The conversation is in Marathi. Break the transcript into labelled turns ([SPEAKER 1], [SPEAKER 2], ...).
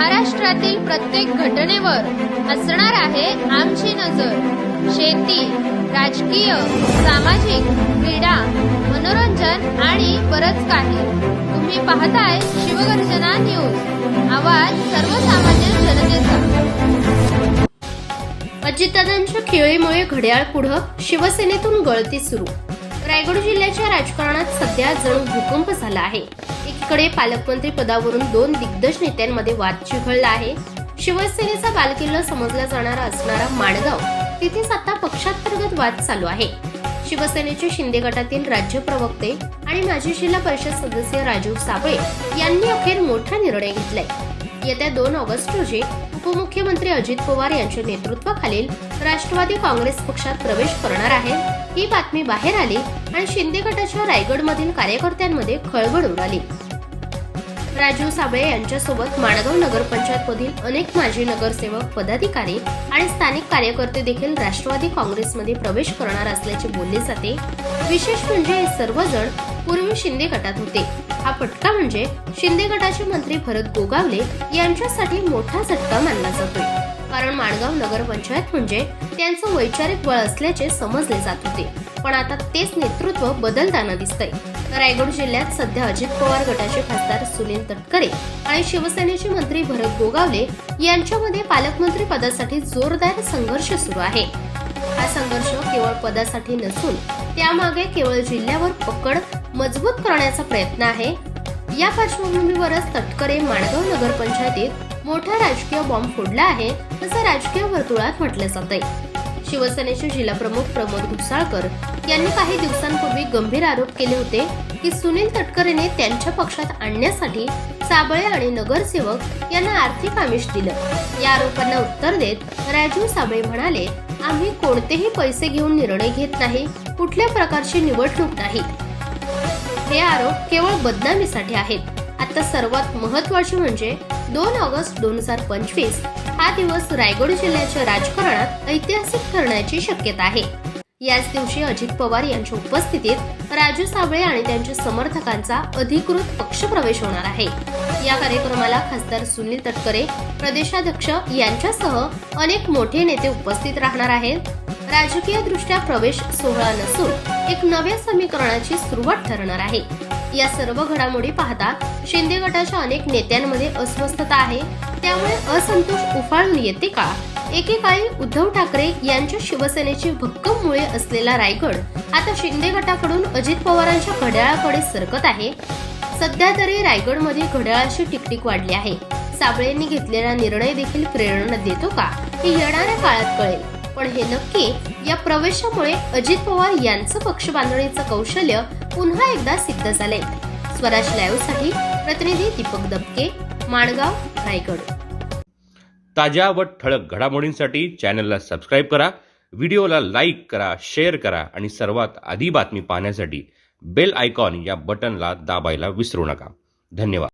[SPEAKER 1] महाराष्ट्रातील प्रत्येक घटनेवर असणार आहे आमची नजर. शेती राजकीय सामाजिक क्रीडा मनोरंजन आणि बरच काही. तुम्ही पाहताय शिवगर्जना न्यूज. आवाज सर्वसामान्य जनतेचा. अजितदादांच्या खेळीमुळे घड्याळ पुढं शिवसेनेतून गळती सुरू. रायगड जिल्ह्याच्या राजकारणात सध्या जणू भूकंप झाला आहे. एकीकडे पालकमंत्री पदावरून दोन दिग्गज नेत्यांमध्ये वाद चिघळला आहे. शिवसेनेचा बालकिल्ला समजला जाणारा असणारा माणगाव तिथेच आता पक्षांतर्गत वाद चालू आहे. शिवसेनेचे शिंदे गटातील राज्य प्रवक्ते आणि माजी जिल्हा परिषद सदस्य राजीव साबळे यांनी अखेर मोठा निर्णय घेतलाय. येत्या दोन ऑगस्ट रोजी उपमुख्यमंत्री अजित पवार यांच्या नेतृत्वाखालील राष्ट्रवादी काँग्रेस पक्षात प्रवेश करणार आहेत ही बातमी बाहेर आली आणि शिंदे गटाच्या रायगडमधील कार्यकर्त्यांमध्ये खळबळ उडाली. राजीव साबळे यांच्यासोबत माणगाव नगरपंचायत मधील अनेक माजी नगरसेवक पदाधिकारी आणि स्थानिक कार्यकर्ते देखील राष्ट्रवादी काँग्रेसमध्ये प्रवेश करणार असल्याचे बोलले जाते. विशेष म्हणजे हे सर्वजण पूर्वी शिंदे गटात होते. हा फटका म्हणजे शिंदे गटाचे मंत्री भरत गोगावले यांच्यासाठी मोठा झटका मानला जातोय. माणगाव नगरपंचायत म्हणजे त्यांचं वैचारिक बळ असल्याचे समजले जात होते. पण आता तेच नेतृत्व बदलताना दिसतंय. रायगड जिल्ह्यात सध्या अजित पवार गटाचे खासदार सुनील तटकरे आणि शिवसेनेचे मंत्री भरत गोगावले यांच्यामध्ये पालकमंत्री पदासाठी जोरदार संघर्ष सुरू आहे. हा संघर्ष केवळ पदासाठी नसून त्यामागे केवळ जिल्ह्यावर पकड मजबूत करण्याचा प्रयत्न आहे. या पार्श्वभूमीवरच तटकरे माणगाव नगरपंचायतीत मोठा राजकीय बॉम्ब फोडला आहे असं राजकीय वर्तुळात म्हटलं जातंय. शिवसेनेचे जिल्हाप्रमुख प्रमोद घुसाळकर यांनी काही दिवसांपूर्वी गंभीर आरोप केले होते की सुनील तटकरेने त्यांच्या पक्षात आणण्यासाठी साबळे आणि नगरसेवक यांना आर्थिक आमिष दिलं. या आरोपांना उत्तर देत राजीव साबळे म्हणाले आम्ही कोणतेही पैसे घेऊन निर्णय घेत नाही कुठल्या प्रकारची निवडणूक नाही. हे आरोप केवळ बदनामीसाठी आहेत. आता सर्वात महत्त्वाचे म्हणजे दोन ऑगस्ट दोन हजार पंचवीस हा दिवस रायगड जिल्ह्याच्या राजकारणात ऐतिहासिक ठरण्याची शक्यता आहे. याच दिवशी अजित पवार यांच्या उपस्थितीत राजू साबळे आणि त्यांच्या समर्थकांचा अधिकृत पक्षप्रवेश होणार आहे. या कार्यक्रमाला खासदार सुनील तटकरे प्रदेशाध्यक्ष यांच्यासह अनेक मोठे नेते उपस्थित राहणार आहेत. राजकीय दृष्ट्या प्रवेश सोहळा नसून एक नव्या समीकरणाची सुरुवात ठरणार आहे. या सर्व घडामोडी पाहता शिंदे गटाच्या अनेक नेत्यांमध्ये अस्वस्थता आहे. त्यामुळे असंतोष उफाळून येते का? एकेकाळी उद्धव ठाकरे यांच्या शिवसेनेची भक्कम मुळे असलेला रायगड आता शिंदे गटाकडून अजित पवारांच्या घड्याळाकडे सरकत आहे. सध्या तरी रायगडमध्ये घड्याळाची टिकटिक वाढली आहे. साबळेंनी घेतलेला निर्णय देखील प्रेरणा देतो का? हे येणाऱ्या काळात कळेल. पण हे नक्की या प्रवेशामुळे अजित पवार यांचं पक्ष बांधणीचं कौशल्य पुन्हा एकदा सिद्ध झालंय. स्वराज लाईव्हसाठी प्रतिनिधी दीपक दबके माणगाव रायगड.
[SPEAKER 2] ताज्या व ठळक घडामोडींसाठी चॅनलला सबस्क्राईब करा व्हिडिओला लाईक करा शेअर करा आणि सर्वात आधी बातमी पाहण्यासाठी बेल आयकॉन या बटनला दाबायला विसरू नका. धन्यवाद.